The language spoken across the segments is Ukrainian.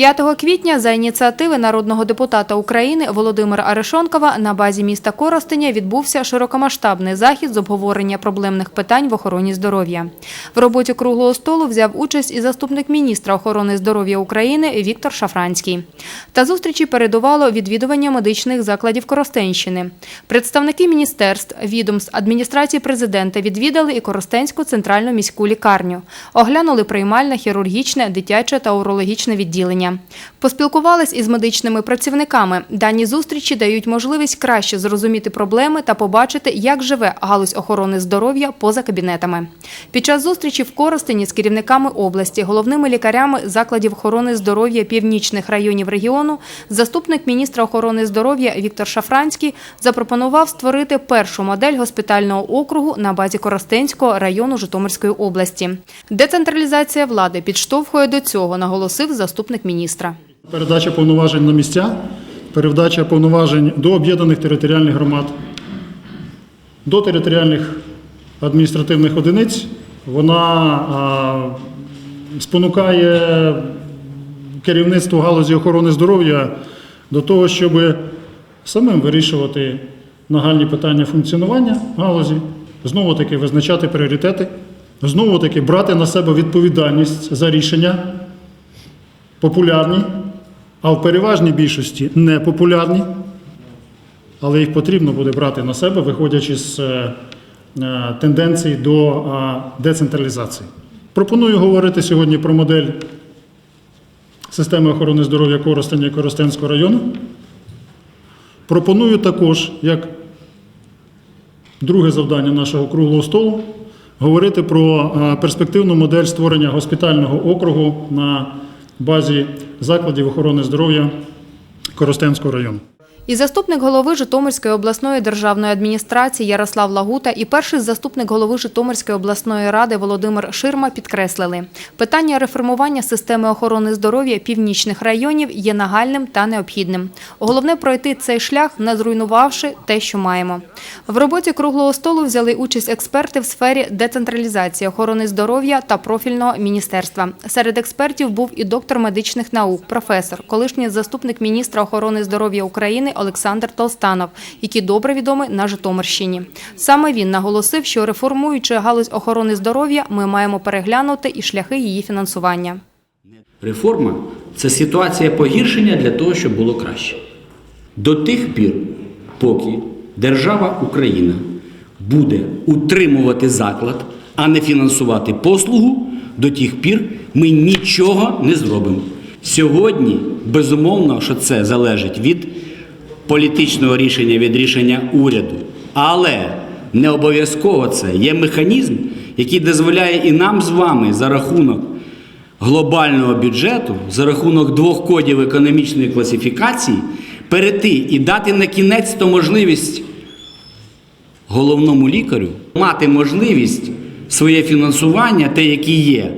5 квітня за ініціативи народного депутата України Володимира Арешонкова на базі міста Коростеня відбувся широкомасштабний захід з обговорення проблемних питань в охороні здоров'я. В роботі круглого столу взяв участь і заступник міністра охорони здоров'я України Віктор Шафранський. Та зустрічі передувало відвідування медичних закладів Коростенщини. Представники міністерств, відомств, адміністрації президента відвідали і Коростенську центральну міську лікарню. Оглянули приймальне, хірургічне, дитяче та урологічне відділення. Поспілкувались із медичними працівниками. Дані зустрічі дають можливість краще зрозуміти проблеми та побачити, як живе галузь охорони здоров'я поза кабінетами. Під час зустрічі в Коростені з керівниками області, головними лікарями закладів охорони здоров'я північних районів регіону, заступник міністра охорони здоров'я Віктор Шафранський запропонував створити першу модель госпітального округу на базі Коростенського району Житомирської області. Децентралізація влади підштовхує до цього, наголосив заступник міністра. Передача повноважень на місця, передача повноважень до об'єднаних територіальних громад, до територіальних адміністративних одиниць, вона спонукає керівництво галузі охорони здоров'я до того, щоб самим вирішувати нагальні питання функціонування галузі, знову таки визначати пріоритети, знову таки брати на себе відповідальність за рішення популярні, а в переважній більшості непопулярні, але їх потрібно буде брати на себе, виходячи з е, е, тенденцій до е, децентралізації. Пропоную говорити сьогодні про модель системи охорони здоров'я Коростеня і Коростенського району. Пропоную також, як друге завдання нашого круглого столу, говорити про перспективну модель створення госпітального округу на базі закладів охорони здоров'я Коростенського району. І заступник голови Житомирської обласної державної адміністрації Ярослав Лагута і перший заступник голови Житомирської обласної ради Володимир Ширма підкреслили, питання реформування системи охорони здоров'я північних районів є нагальним та необхідним. Головне пройти цей шлях, не зруйнувавши те, що маємо. В роботі круглого столу взяли участь експерти в сфері децентралізації охорони здоров'я та профільного міністерства. Серед експертів був і доктор медичних наук, професор, колишній заступник міністра охорони здоров'я України Олександр Толстанов, який добре відомий на Житомирщині. Саме він наголосив, що реформуючи галузь охорони здоров'я, ми маємо переглянути і шляхи її фінансування. Реформа це ситуація погіршення для того, щоб було краще. До тих пір, поки держава Україна буде утримувати заклад, а не фінансувати послугу, до тих пір ми нічого не зробимо. Сьогодні, безумовно, що це залежить від політичного рішення, від рішення уряду. Але не обов'язково це є механізм, який дозволяє і нам з вами за рахунок глобального бюджету за рахунок двох кодів економічної класифікації перейти і дати на кінець то можливість головному лікарю мати можливість своє фінансування, те, яке є,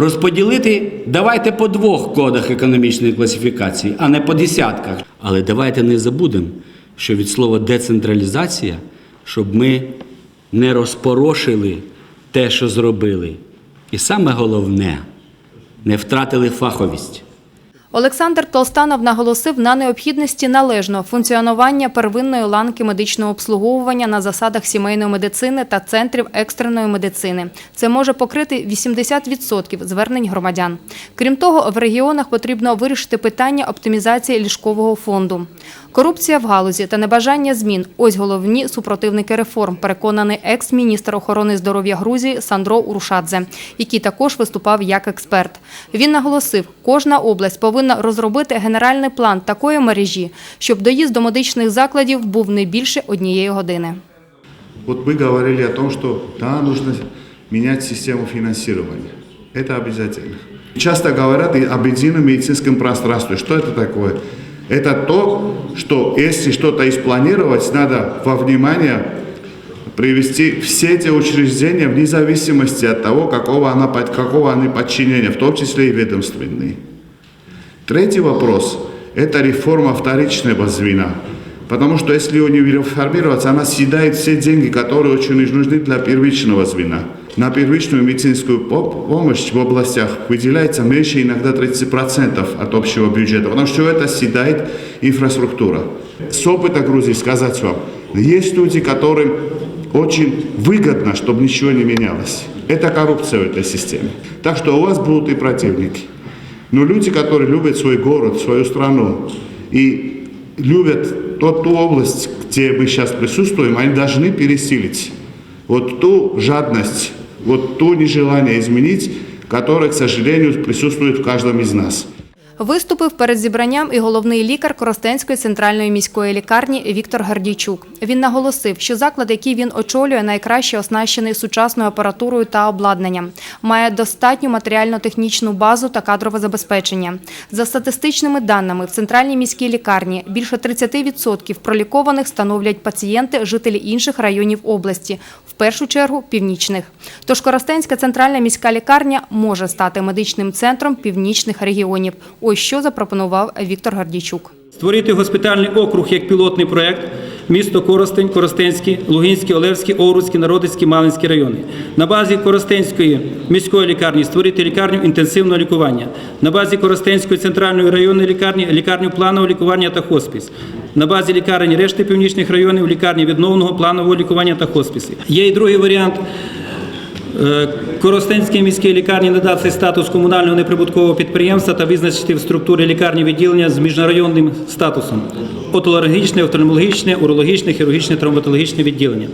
розподілити давайте по двох кодах економічної класифікації, а не по десятках. Але давайте не забудемо, що від слова децентралізація, щоб ми не розпорошили те, що зробили. І саме головне не втратили фаховість. Олександр Толстанов наголосив на необхідності належного функціонування первинної ланки медичного обслуговування на засадах сімейної медицини та центрів екстреної медицини. Це може покрити 80% звернень громадян. Крім того, в регіонах потрібно вирішити питання оптимізації ліжкового фонду. Корупція в галузі та небажання змін – ось головні супротивники реформ, переконаний екс-міністр охорони здоров'я Грузії Сандро Урушадзе, який також виступав як експерт. Він наголосив, кожна область повинна розробити генеральний план такої мережі, щоб доїзд до медичних закладів був не більше однієї години. Вот мы говорили о том, что да, нужно менять систему финансирования. Это обязательно. Часто говорят и об едином медицинском пространстве. Что это такое? Это то, что если что-то и спланировать, надо во внимание привести все эти учреждения вне зависимости от того, какого, она, какого они подчинения, в том числе и ведомственные. Третий вопрос – это реформа вторичного звена. Потому что если у нее реформироваться, она съедает все деньги, которые очень нужны для первичного звена. На первичную медицинскую по- помощь в областях выделяется меньше иногда 30% от общего бюджета, потому что это съедает инфраструктура. С опыта Грузии сказать вам, есть люди, которым очень выгодно, чтобы ничего не менялось. Это коррупция в этой системе. Так что у вас будут и противники. Но люди, которые любят свой город, свою страну и любят тот, ту область, где мы сейчас присутствуем, они должны пересилить вот ту жадность, вот то нежелание изменить, которое, к сожалению, присутствует в каждом из нас. Виступив перед зібранням і головний лікар Коростенської центральної міської лікарні Віктор Гардійчук. Він наголосив, що заклад, який він очолює, найкраще оснащений сучасною апаратурою та обладнанням, має достатню матеріально-технічну базу та кадрове забезпечення. За статистичними даними, в центральній міській лікарні більше 30% пролікованих становлять пацієнти, жителі інших районів області, в першу чергу північних. Тож Коростенська центральна міська лікарня може стати медичним центром північних регіонів. Ось що запропонував Віктор Гардійчук. Створити госпітальний округ як пілотний проект місто Коростень, Коростенський, Лугинський, Олевський, Овруцький, Народицький, Малинський райони. На базі Коростенської міської лікарні створити лікарню інтенсивного лікування. На базі Коростенської центральної районної лікарні лікарню планового лікування та хоспіс. На базі лікарень решти північних районів лікарні відновленого планового лікування та хосписи. Є і другий варіант. Е, Коростенській міській лікарні надати статус комунального неприбуткового підприємства та визначити в структурі лікарні відділення з міжнародним статусом отоларогічне, офтальмологічне, урологічне, хірургічне, травматологічне відділення.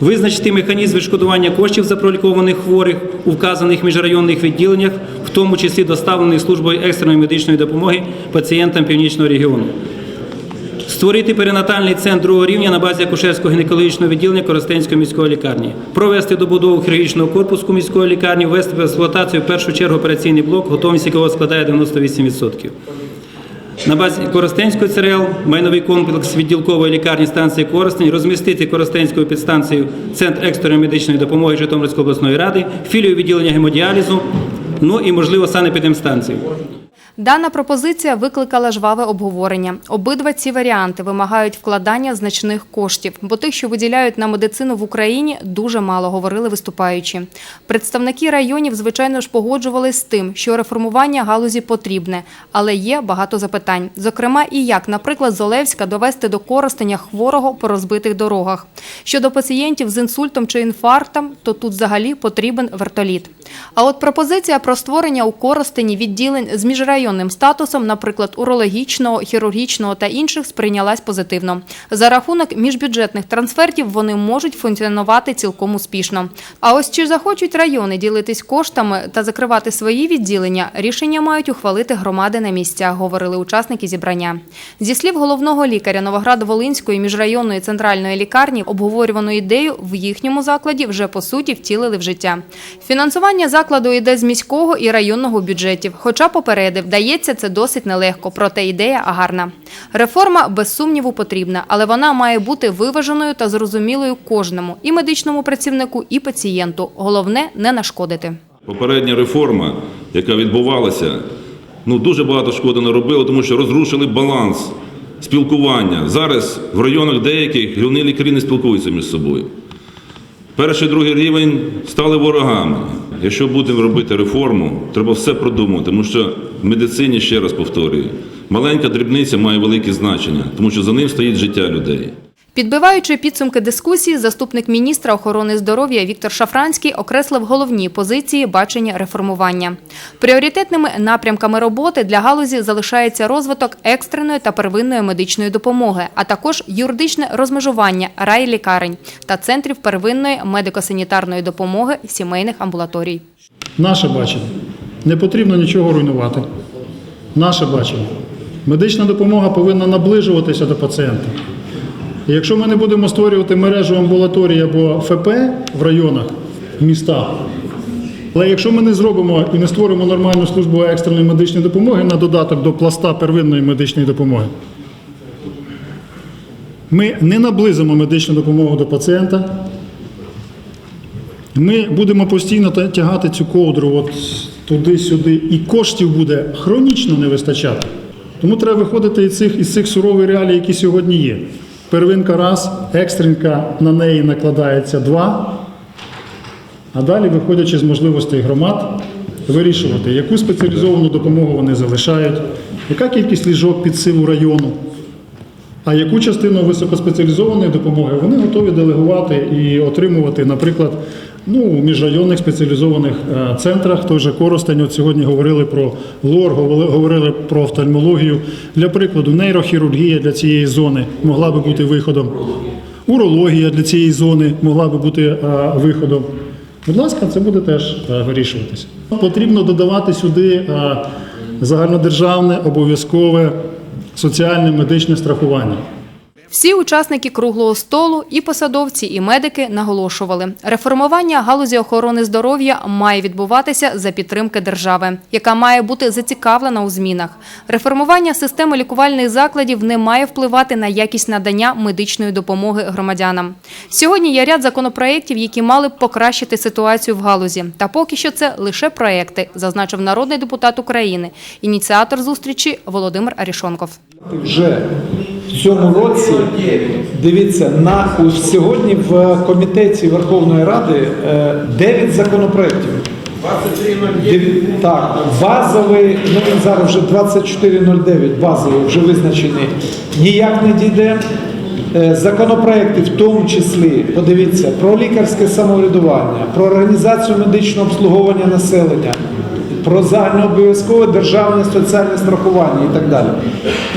Визначити механізм відшкодування коштів за пролікованих хворих у вказаних міжрайонних відділеннях, в тому числі доставлених службою екстреної медичної допомоги пацієнтам північного регіону. Створити перинатальний центр другого рівня на базі акушерського гінекологічного відділення Коростенської міської лікарні, провести добудову хірургічного корпусу міської лікарні, ввести в експлуатацію в першу чергу операційний блок, готовність якого складає 98%. На базі Коростенської ЦРЛ майновий комплекс відділкової лікарні станції Коростень розмістити Коростенською підстанцією Центр екстреної медичної допомоги Житомирської обласної ради, філію відділення гемодіалізу, ну і можливо санепідемстанцію. Дана пропозиція викликала жваве обговорення. Обидва ці варіанти вимагають вкладання значних коштів, бо тих, що виділяють на медицину в Україні, дуже мало говорили виступаючі. Представники районів, звичайно ж, погоджувались з тим, що реформування галузі потрібне, але є багато запитань. Зокрема, і як, наприклад, з Олевська довести до Коростеня хворого по розбитих дорогах. Щодо пацієнтів з інсультом чи інфарктом, то тут взагалі потрібен вертоліт. А от пропозиція про створення у Коростені відділень з міжрайонним статусом, наприклад, урологічного, хірургічного та інших, сприйнялась позитивно. За рахунок міжбюджетних трансфертів вони можуть функціонувати цілком успішно. А ось чи захочуть райони ділитись коштами та закривати свої відділення, рішення мають ухвалити громади на місцях, говорили учасники зібрання. Зі слів головного лікаря Новоград-Волинської міжрайонної центральної лікарні, обговорювану ідею в їхньому закладі вже по суті втілили в життя. Фінансування закладу йде з міського і районного бюджетів. Хоча попередив, дається це досить нелегко, проте ідея гарна. Реформа без сумніву потрібна, але вона має бути виваженою та зрозумілою кожному і медичному працівнику, і пацієнту. Головне не нашкодити. Попередня реформа, яка відбувалася, ну дуже багато шкоди наробила, тому що розрушили баланс спілкування. Зараз в районах деяких головні лікарі не спілкуються між собою. Перший другий рівень стали ворогами. Якщо будемо робити реформу, треба все продумати, тому що в медицині, ще раз повторюю, маленька дрібниця має велике значення, тому що за ним стоїть життя людей. Підбиваючи підсумки дискусії, заступник міністра охорони здоров'я Віктор Шафранський окреслив головні позиції бачення реформування. Пріоритетними напрямками роботи для галузі залишається розвиток екстреної та первинної медичної допомоги, а також юридичне розмежування райлікарень та центрів первинної медико-санітарної допомоги сімейних амбулаторій. Наше бачення. Не потрібно нічого руйнувати. Наше бачення. Медична допомога повинна наближуватися до пацієнта. Якщо ми не будемо створювати мережу амбулаторій або ФП в районах, в містах, але якщо ми не зробимо і не створимо нормальну службу екстреної медичної допомоги на додаток до пласта первинної медичної допомоги, ми не наблизимо медичну допомогу до пацієнта, ми будемо постійно тягати цю ковдру от туди-сюди, і коштів буде хронічно не вистачати. Тому треба виходити із цих, із цих сурових реалій, які сьогодні є. Первинка раз, екстренка на неї накладається два. а далі, виходячи з можливостей громад, вирішувати, яку спеціалізовану допомогу вони залишають, яка кількість ліжок під силу району, а яку частину високоспеціалізованої допомоги вони готові делегувати і отримувати, наприклад, ну, у міжрайонних спеціалізованих е, центрах. Той же Коростень, от сьогодні говорили про лор, говорили- про офтальмологію. Для прикладу, нейрохірургія для цієї зони могла би бути виходом. Урологія для цієї зони могла би бути е, виходом. Будь ласка, це буде теж е, вирішуватися. Потрібно додавати сюди загальнодержавне обов'язкове соціальне медичне страхування. Всі учасники круглого столу, і посадовці, і медики наголошували, реформування галузі охорони здоров'я має відбуватися за підтримки держави, яка має бути зацікавлена у змінах. Реформування системи лікувальних закладів не має впливати на якість надання медичної допомоги громадянам. Сьогодні є ряд законопроєктів, які мали б покращити ситуацію в галузі. Та поки що це лише проекти, зазначив народний депутат України, ініціатор зустрічі Володимир Арішонков. вже цьому році, дивіться, на сьогодні в комітеті Верховної Ради е, 9 законопроєктів. 2309. Так, базовий, ну він зараз вже 2409, базовий вже визначений, ніяк не дійде. Е, Законопроекти, в тому числі, подивіться, про лікарське самоврядування, про організацію медичного обслуговування населення, про загальнообов'язкове державне соціальне страхування і так далі.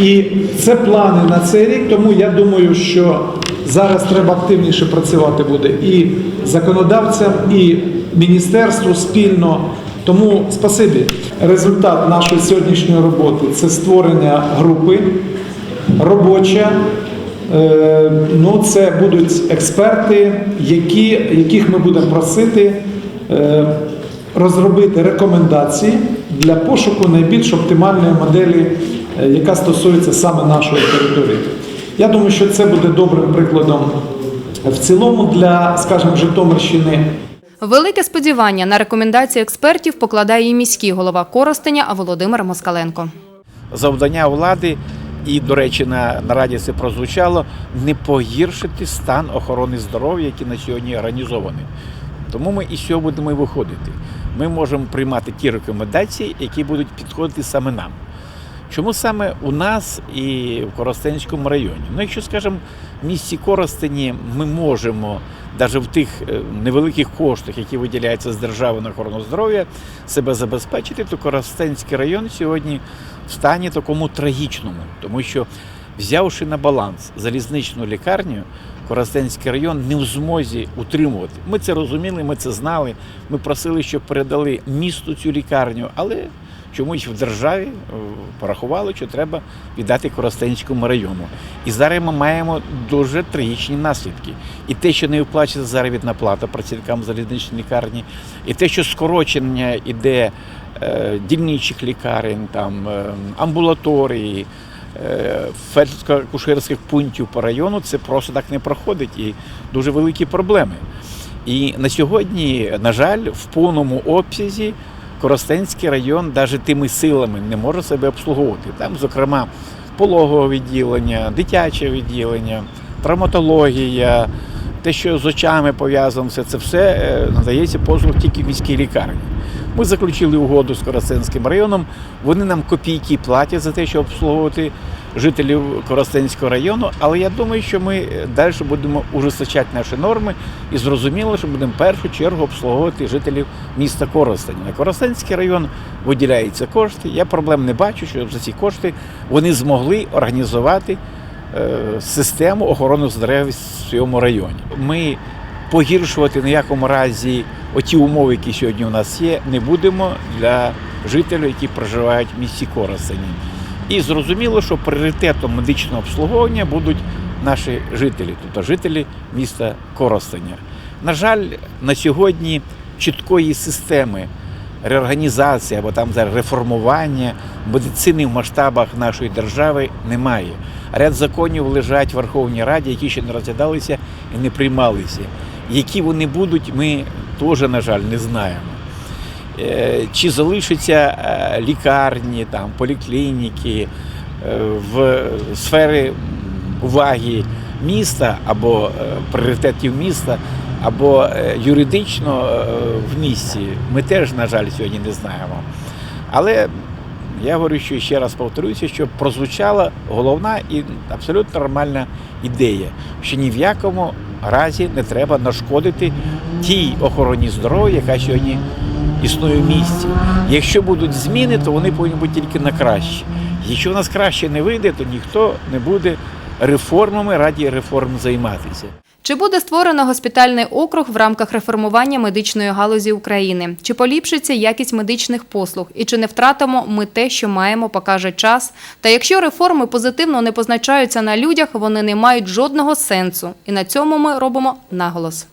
І це плани на цей рік, тому я думаю, що зараз треба активніше працювати буде і законодавцям, і міністерству спільно. Тому спасибі. Результат нашої сьогоднішньої роботи це створення групи робоча. Е, Ну, це будуть експерти, які, яких ми будемо просити е, розробити рекомендації для пошуку найбільш оптимальної моделі, е, яка стосується саме нашої території. Я думаю, що це буде добрим прикладом в цілому для, скажімо, Житомирщини. Велике сподівання на рекомендації експертів покладає і міський голова Коростеня Володимир Москаленко. завдання влади, і, до речі, на нараді це прозвучало, не погіршити стан охорони здоров'я, який на сьогодні організований. Тому ми і з цього будемо виходити. Ми можемо приймати ті рекомендації, які будуть підходити саме нам. Чому саме у нас і в Коростенському районі? Ну, якщо, скажімо, в місті Коростені ми можемо навіть в тих е, невеликих коштах, які виділяються з держави на охорону здоров'я, себе забезпечити, то Коростенський район сьогодні в стані такому трагічному, тому що взявши на баланс залізничну лікарню, Коростенський район не в змозі утримувати. Ми це розуміли, ми це знали. Ми просили, щоб передали місту цю лікарню, але чомусь в державі е, порахували, що треба віддати Коростенському району. І зараз ми маємо дуже трагічні наслідки. І те, що не виплачується заробітна плата працівникам залізничної лікарні, і те, що скорочення іде дільничих лікарень, там е, амбулаторії. Фельдшерсько-акушерських пунктів по району це просто так не проходить і дуже великі проблеми. І на сьогодні, на жаль, в повному обсязі Коростенський район навіть тими силами не може себе обслуговувати. Там, зокрема, пологове відділення, дитяче відділення, травматологія, те, що з очами пов'язано, це все е, надається послуг тільки в міській лікарні. Ми заключили угоду з Коростенським районом. Вони нам копійки платять за те, щоб обслуговувати жителів Коростенського району. Але я думаю, що ми далі будемо ужесточати наші норми і зрозуміло, що будемо в першу чергу обслуговувати жителів міста Коростень. На Коростенський район виділяються кошти. Я проблем не бачу, що за ці кошти вони змогли організувати е, систему охорони здоров'я в своєму районі. Ми погіршувати ніякому разі оті умови, які сьогодні у нас є, не будемо для жителів, які проживають в місті Коростені. І зрозуміло, що пріоритетом медичного обслуговування будуть наші жителі, тобто жителі міста Коростеня. На жаль, на сьогодні чіткої системи реорганізації або там реформування медицини в масштабах нашої держави немає. Ряд законів лежать в Верховній Раді, які ще не розглядалися і не приймалися. Які вони будуть, ми теж, на жаль, не знаємо. Е, Чи залишаться е, лікарні, там, поліклініки е, в сфері уваги міста або пріоритетів міста, або юридично в місті, ми теж, на жаль, сьогодні не знаємо. Але я говорю, що ще раз повторюся, що прозвучала головна і абсолютно нормальна ідея, що ні в якому разі не треба нашкодити тій охороні здоров'я, яка сьогодні існує в місті. Якщо будуть зміни, то вони повинні бути тільки на краще. Якщо в нас краще не вийде, то ніхто не буде реформами раді реформ займатися. Чи буде створено госпітальний округ в рамках реформування медичної галузі України? Чи поліпшиться якість медичних послуг? І чи не втратимо ми те, що маємо, покаже час? Та якщо реформи позитивно не позначаються на людях, вони не мають жодного сенсу. І на цьому ми робимо наголос.